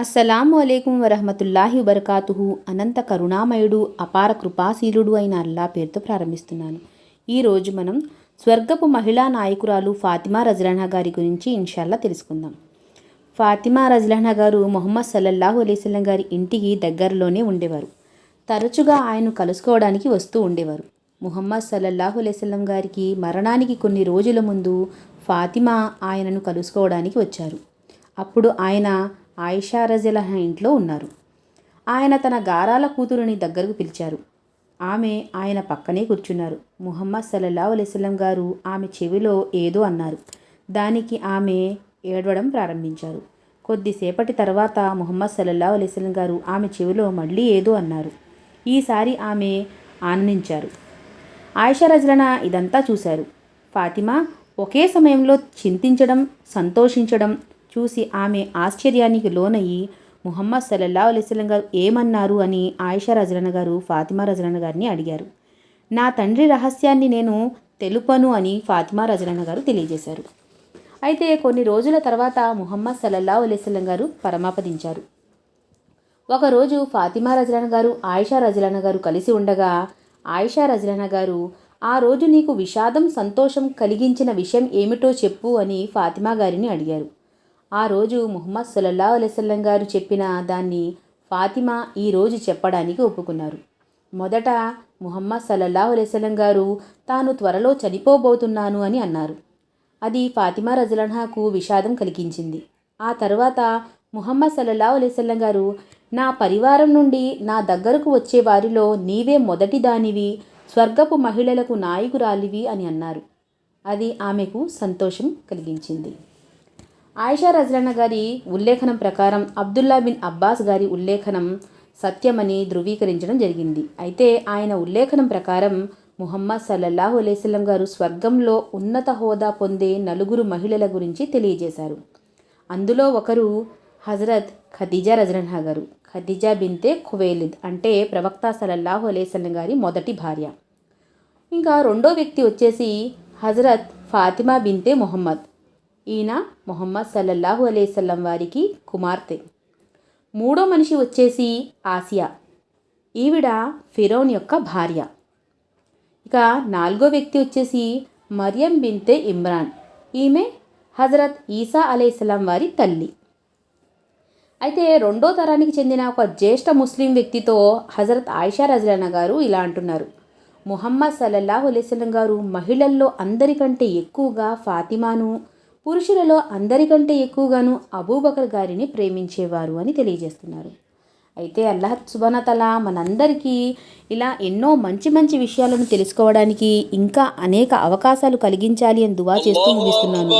అస్సలాము అలైకుం వరహమతుల్లాహి వబర్కాతుహు. అనంత కరుణామయుడు అపార కృపాశీలుడు అయిన అల్లా పేరుతో ప్రారంభిస్తున్నాను. ఈరోజు మనం స్వర్గపు మహిళా నాయకురాలు ఫాతిమా రజలహ్నా గారి గురించి ఇన్షాల్లా తెలుసుకుందాం. ఫాతిమా రజలానా గారు మొహమ్మద్ సల్లల్లాహు అలైస్లం గారి ఇంటికి దగ్గరలోనే ఉండేవారు. తరచుగా ఆయన్ను కలుసుకోవడానికి వస్తూ ఉండేవారు. ముహమ్మద్ సల్లల్లాహు అలైస్లం గారికి మరణానికి కొన్ని రోజుల ముందు ఫాతిమా ఆయనను కలుసుకోవడానికి వచ్చారు. అప్పుడు ఆయన ఆయిషా రజిలహ ఇంట్లో ఉన్నారు. ఆయన తన గారాల కూతురుని దగ్గరకు పిలిచారు. ఆమె ఆయన పక్కనే కూర్చున్నారు. ముహమ్మద్ సల్లల్లా అలైస్లం గారు ఆమె చెవిలో ఏదో అన్నారు. దానికి ఆమె ఏడవడం ప్రారంభించారు. కొద్దిసేపటి తర్వాత ముహమ్మద్ సల్లల్లా అలైస్లం గారు ఆమె చెవిలో మళ్ళీ ఏదో అన్నారు. ఈసారి ఆమె ఆనందించారు. ఆయిషా రజలన ఇదంతా చూశారు. ఫాతిమా ఒకే సమయంలో చింతించడం సంతోషించడం చూసి ఆమె ఆశ్చర్యానికి లోనయ్యి ముహమ్మద్ సల్లల్లా అలైస్లం గారు ఏమన్నారు? అని ఆయిషా రజలన గారు ఫాతిమా రజలన గారిని అడిగారు. నా తండ్రి రహస్యాన్ని నేను తెలుపను అని ఫాతిమా రజలన గారు తెలియజేశారు. అయితే కొన్ని రోజుల తర్వాత ముహమ్మద్ సల్లల్లా అలైస్లం గారు పరమాపదించారు. ఒకరోజు ఫాతిమా రజలన గారు ఆయిషా రజలన గారు కలిసి ఉండగా ఆయిషా రజలన గారు ఆ రోజు నీకు విషాదం సంతోషం కలిగించిన విషయం ఏమిటో చెప్పు అని ఫాతిమా గారిని అడిగారు. ఆ రోజు ముహమ్మద్ సల్లల్లా అలైవల్లం గారు చెప్పిన దాన్ని ఫాతిమా ఈ రోజు చెప్పడానికి ఒప్పుకున్నారు. మొదట ముహమ్మద్ సల్లల్లా అలైవల్లం గారు తాను త్వరలో చనిపోబోతున్నాను అని అన్నారు. అది ఫాతిమా రజలన్హాకు విషాదం కలిగించింది. ఆ తర్వాత ముహమ్మద్ సల్లల్లా అలైవల్లం గారు నా పరివారం నుండి నా దగ్గరకు వచ్చే వారిలో నీవే మొదటి దానివి స్వర్గపు మహిళలకు నాయకురాలివి అని అన్నారు. అది ఆమెకు సంతోషం కలిగించింది. ఆయిషా రజలన్న గారి ఉల్లేఖనం ప్రకారం అబ్దుల్లా బిన్ అబ్బాస్ గారి ఉల్లేఖనం సత్యమని ధృవీకరించడం జరిగింది. అయితే ఆయన ఉల్లేఖనం ప్రకారం ముహమ్మద్ సల్లల్లాహు అలైస్లం గారు స్వర్గంలో ఉన్నత హోదా పొందే నలుగురు మహిళల గురించి తెలియజేశారు. అందులో ఒకరు హజరత్ ఖదీజా రజరన్హా గారు. ఖదీజా బింతే ఖువేలిద్ అంటే ప్రవక్త సలల్లాహు అలైస్లం గారి మొదటి భార్య. ఇంకా రెండో వ్యక్తి వచ్చేసి హజరత్ ఫాతిమా బింతే మొహమ్మద్. ఈయన మొహమ్మద్ సల్లల్లాహు అలైవల్లం వారికి కుమార్తె. మూడో మనిషి వచ్చేసి ఆసియా. ఈవిడ ఫిరోన్ యొక్క భార్య. ఇక నాలుగో వ్యక్తి వచ్చేసి మరియం బింతే ఇమ్రాన్. ఈమె హజరత్ ఈసా అలైహిస్సలాం వారి తల్లి. అయితే రెండో తరానికి చెందిన ఒక జ్యేష్ఠ ముస్లిం వ్యక్తితో హజరత్ ఆయిషా రజలానా గారు ఇలా అంటున్నారు. ముహమ్మద్ సల్లల్లాహు అలైవల్లం గారు మహిళల్లో అందరికంటే ఎక్కువగా ఫాతిమాను పురుషులలో అందరికంటే ఎక్కువగాను అబూబకర్ గారిని ప్రేమించేవారు అని తెలియజేస్తున్నారు. అయితే అల్లాహ్ సుబానతల మనందరికీ ఇలా ఎన్నో మంచి మంచి విషయాలను తెలుసుకోవడానికి ఇంకా అనేక అవకాశాలు కలిగించాలి అని దువా చేస్తూ ముగిస్తున్నాను.